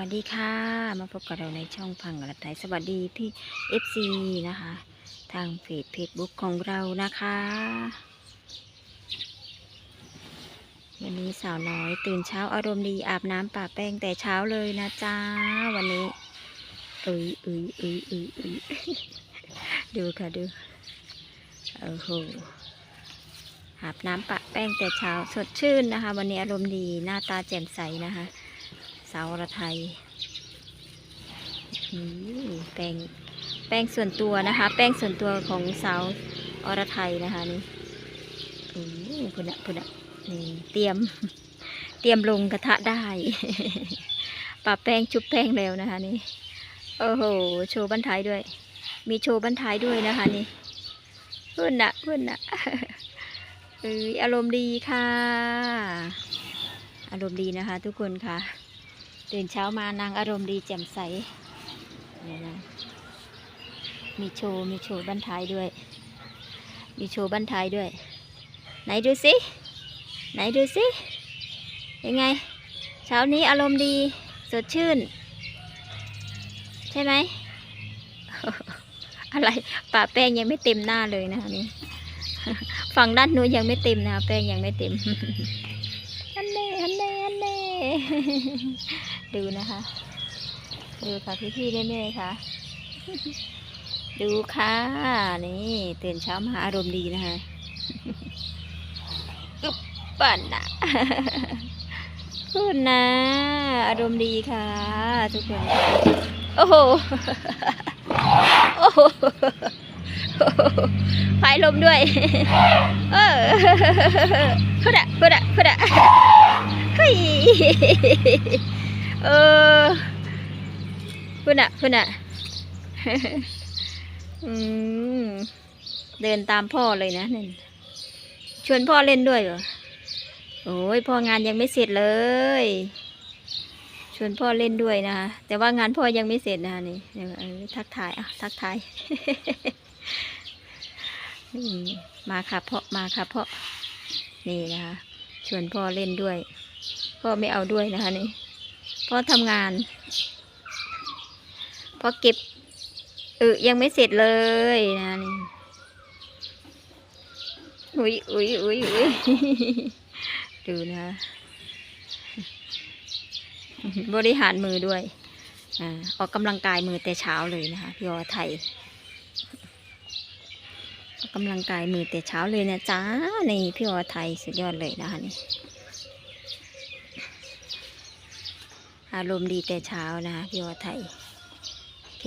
วัสดีค่ะ มาพบกับเราในช่องพังกระต่ายสวัสดีพี่ FC นะคะ ทางเพจเพจบุ๊กของเรานะคะ วันนี้สาวน้อยตื่นเช้าอารมณ์ดีอาบน้ำปะแป้งแต่เช้าเลยนะจ้าวันนี้เอ้ยเอ้ยเอ้ยเอ้ยเอ้ยดูค่ะดูโอ้โหอาบน้ำปะแป้งแต่เช้าสดชื่นนะคะ วันนี้อารมณ์ดีหน้าตาแจ่มใสนะคะาวรไทยแป้งแป้งส่วนตัวนะคะ แป้งส่วนตัวของสาวอรไทยนะคะนี่อืมพุ่นะพุ่นะนี่เตรียมเตรียมลงกระทะได้ปะแป้งชุบแป้งแล้วนะคะนี่โอ้โหโชว์บันท้ายด้วย มีโชว์บันท้ายด้วยนะคะนี่พุ่นอะพุ่นอะเอออารมณ์ดีค่ะ อารมณ์ดีนะคะ ทุกคนค่ะ ตื่นเช้ามานางอารมณ์ดีแจ่มใสนี่นะมีโชว์มีโชว์บันท้ายด้วย มีโชว์บันท้ายด้วย ไหนดูสิไหนดูสิยังไง เช้านี้อารมณ์ดีสดชื่น ใช่ไหมอะไรปะแป้งยังไม่เต็มหน้าเลยนะคะนี่ฝั่งด้านนู้นยังไม่เต็มนะคะแป้งยังไม่เต็ม อันเน่อันเน่อันเน่ ดูนะคะ ดูค่ะพี่พี่ๆแม่ๆค่ะ ดูค่ะ นี่ตื่นเช้ามาอารมณ์ดีนะคะกุบปั่นนะคุณนะ อารมณ์ดีค่ะ ทุกคนค่ะโอ้โหโอ้โหพายลมด้วย เออพุดะพุดะพุดะเฮ้ย เออพุดะพุดะอืมเดินตามพ่อเลยนะนี่ชวนพ่อเล่นด้วยเหรอโอ้ยพ่องานยังไม่เสร็จเลยชวนพ่อเล่นด้วยนะคะแต่ว่างานพ่อยังไม่เสร็จนะคะนี่ทักทายอะทักทายมาค่ะพ่อมาค่ะพ่อนี่นะคะชวนพ่อเล่นด้วย พ่อไม่เอาด้วยนะคะนี่ พ่อทำงานพ่อเก็บเออยังไม่เสร็จเลยนะนี่อุ้ยอุ้ยอุ้ยอุ้ยดูนะ บริหารมือด้วยอ่าออกกำลังกายมือแต่เช้าเลยนะคะพี่ออไทยออกกำลังกายมือแต่เช้าเลยนะจ๊ะนี่พี่ออไทยสุดยอดเลยนะคะนี่ อารมณ์ดีแต่เช้านะคะพี่ออไทยโอเค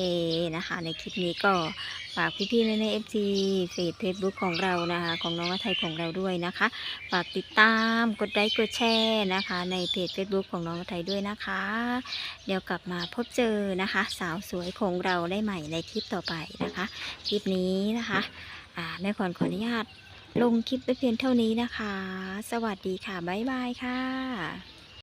นะคะ ในคลิปนี้ก็ฝากพี่ๆในในเอฟซีเฟซเฟซบุ๊กของเรานะคะ ของน้องออไทยของเราด้วยนะคะ ฝากติดตามกดไลค์กดแชร์นะคะ ในเพจ Facebook ของน้องออไทยด้วยนะคะ เดี๋ยวกลับมาพบเจอนะคะ สาวสวยของเราได้ใหม่ในคลิปต่อไปนะคะ คลิปนี้นะคะอ่าแม่ขวัญขออนุญาตลงคลิปไปเพียงเท่านี้นะคะ สวัสดีค่ะ บ๊ายบายค่ะ